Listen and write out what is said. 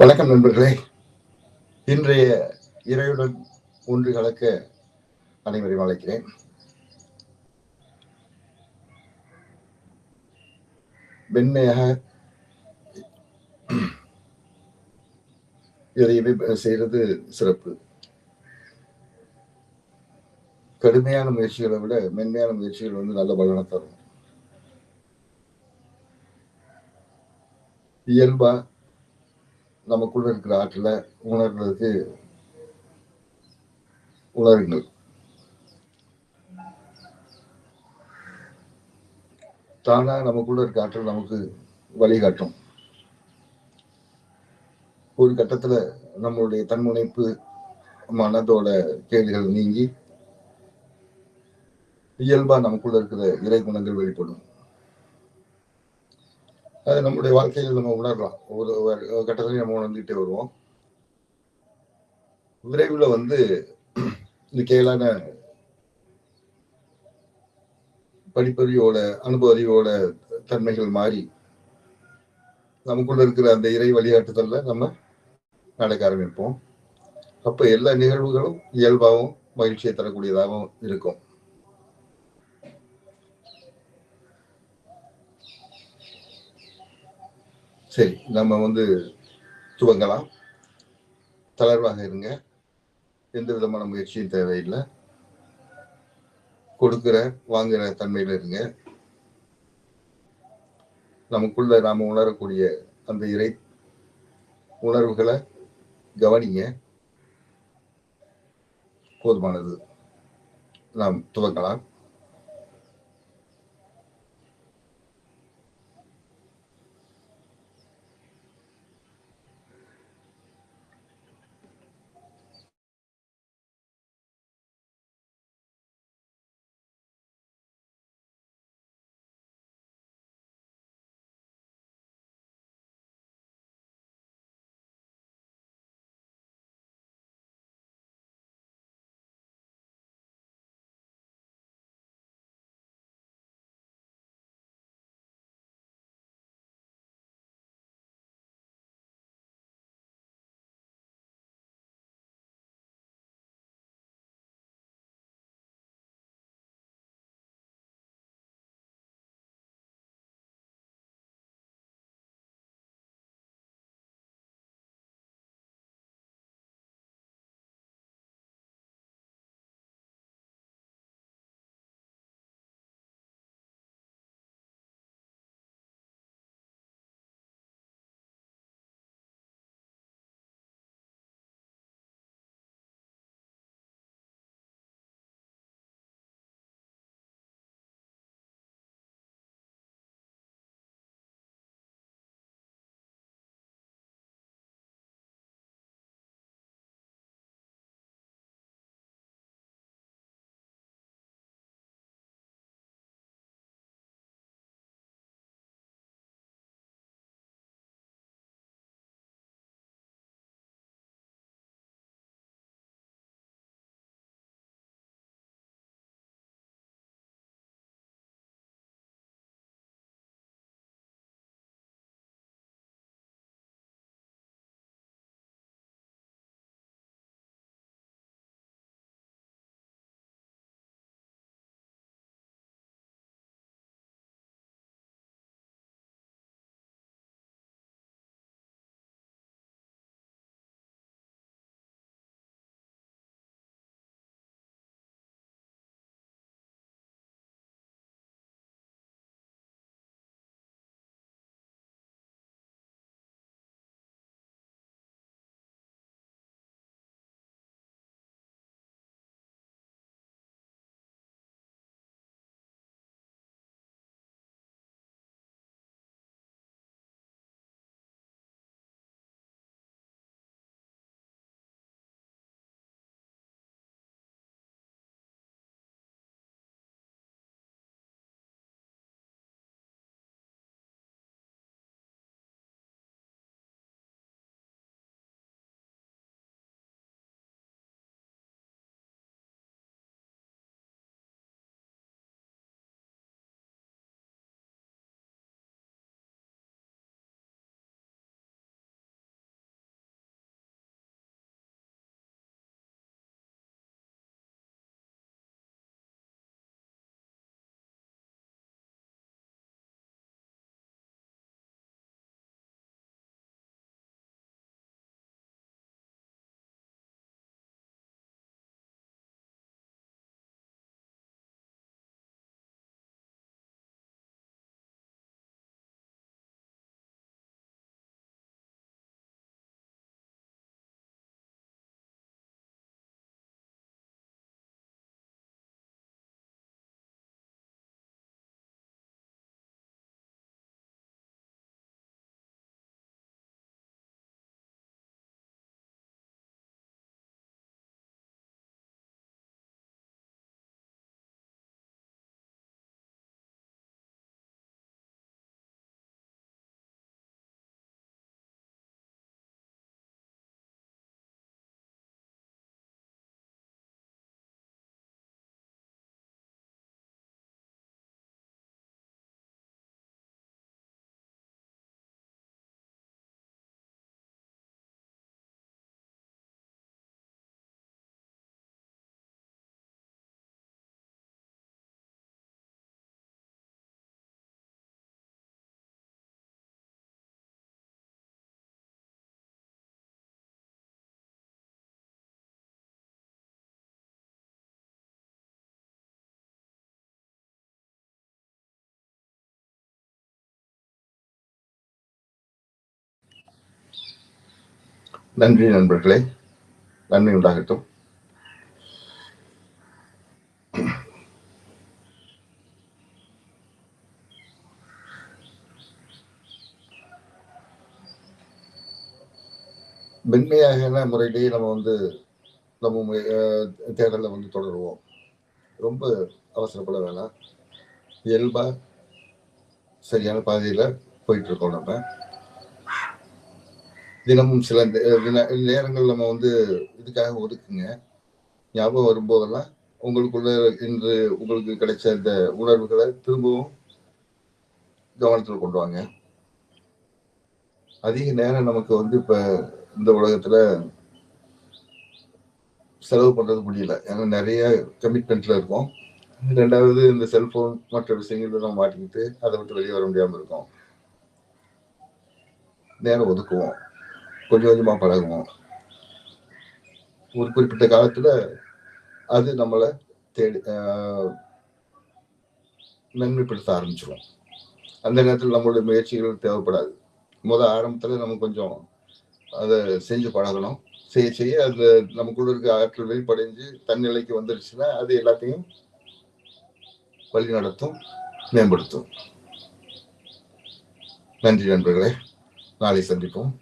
வணக்கம் நண்பர்களே. இன்றைய இறையுடன் ஒன்று கலக்க அனைவரையும் அழைக்கிறேன். மென்மையாக எதையுமே செய்யறது சிறப்பு. கடுமையான முயற்சிகளை விட மென்மையான முயற்சிகள் வந்து நல்ல பலனை தரும். இயல்பா நமக்குள்ள இருக்கிற ஆற்றலை உணர்றதுக்கு உணருங்கள். தானா நமக்குள்ள இருக்க ஆற்றல் நமக்கு வழிகாட்டும். ஒரு கட்டத்துல நம்மளுடைய தன்முனைப்பு மனதோட கேள்விகள் நீங்கி இயல்பா நமக்குள்ள இருக்கிற இறை குணங்கள் வெளிப்படும். அது நம்முடைய வாழ்க்கையில் நம்ம உணரலாம். ஒரு கட்டத்திலையும் நம்ம உணர்ந்துகிட்டே வருவோம். விரைவில் வந்து இந்த கேளான படிப்பறிவோட அனுபவ அறிவோட தன்மைகள் மாறி நமக்குள்ள இருக்கிற அந்த இறை வழிகாட்டுதல்ல நம்ம நடக்க ஆரம்பிப்போம். அப்ப எல்லா நிகழ்வுகளும் இயல்பாகவும் மகிழ்ச்சியை தரக்கூடியதாகவும் இருக்கும். சரி நம்ம வந்து துவங்கலாம். தளர்வாக இருங்க. எந்த விதமான முயற்சியும் தேவையில்லை. கொடுக்கிற வாங்குற தன்மையில் இருங்க. நமக்குள்ள நாம உணரக்கூடிய அந்த இறை உணர்வுகளை கவனிங்க. போதுமானது. நாம் துவங்கலாம். நன்றி நண்பர்களே. நன்மை உண்டாகட்டும். மென்மையான முறையிலேயே நம்ம வந்து நம்ம அஹ் தேடலை வந்து தொடருவோம். ரொம்ப அவசரப்பட வேணாம். இயல்பா சரியான பாதையில் போயிட்டு இருக்கோம் நம்ம. தினமும் சில தின நேரங்கள் நம்ம வந்து இதுக்காக ஒதுக்குங்க. ஞாபகம் வரும்போதெல்லாம் உங்களுக்குள்ள இன்று உங்களுக்கு கிடைச்ச இந்த உணர்வுகளை திரும்பவும் கவனத்தில் கொண்டு வாங்க. அதிக நேரம் நமக்கு வந்து இப்ப இந்த உலகத்துல செலவு பண்றது முடியல. ஏன்னா நிறைய கமிட்மெண்ட்ல இருக்கும். ரெண்டாவது இந்த செல்போன் மற்ற விஷயங்கள் நம்ம மாட்டிக்கிட்டு அதை விட்டு வெளியே வர முடியாம இருக்கும். நேரம் ஒதுக்குவோம். கொஞ்சம் கொஞ்சமாக பழகுவோம். ஒரு குறிப்பிட்ட காலத்தில் அது நம்மளை தேடி நன்மைப்படுத்த ஆரம்பிச்சிடும் அந்த நேரத்தில் நம்மளுடைய முயற்சிகள் தேவைப்படாது. முத ஆரம்பத்தில் நம்ம கொஞ்சம் அதை செஞ்சு பழகணும். செய்ய செய்ய அது நமக்குள்ள இருக்க ஆற்றல் வெளிப்படைஞ்சு தன்னிலைக்கு வந்துருச்சுன்னா அது எல்லாத்தையும் வழி நடத்தும் மேம்படுத்தும். நன்றி நண்பர்களே. நாளை சந்திப்போம்.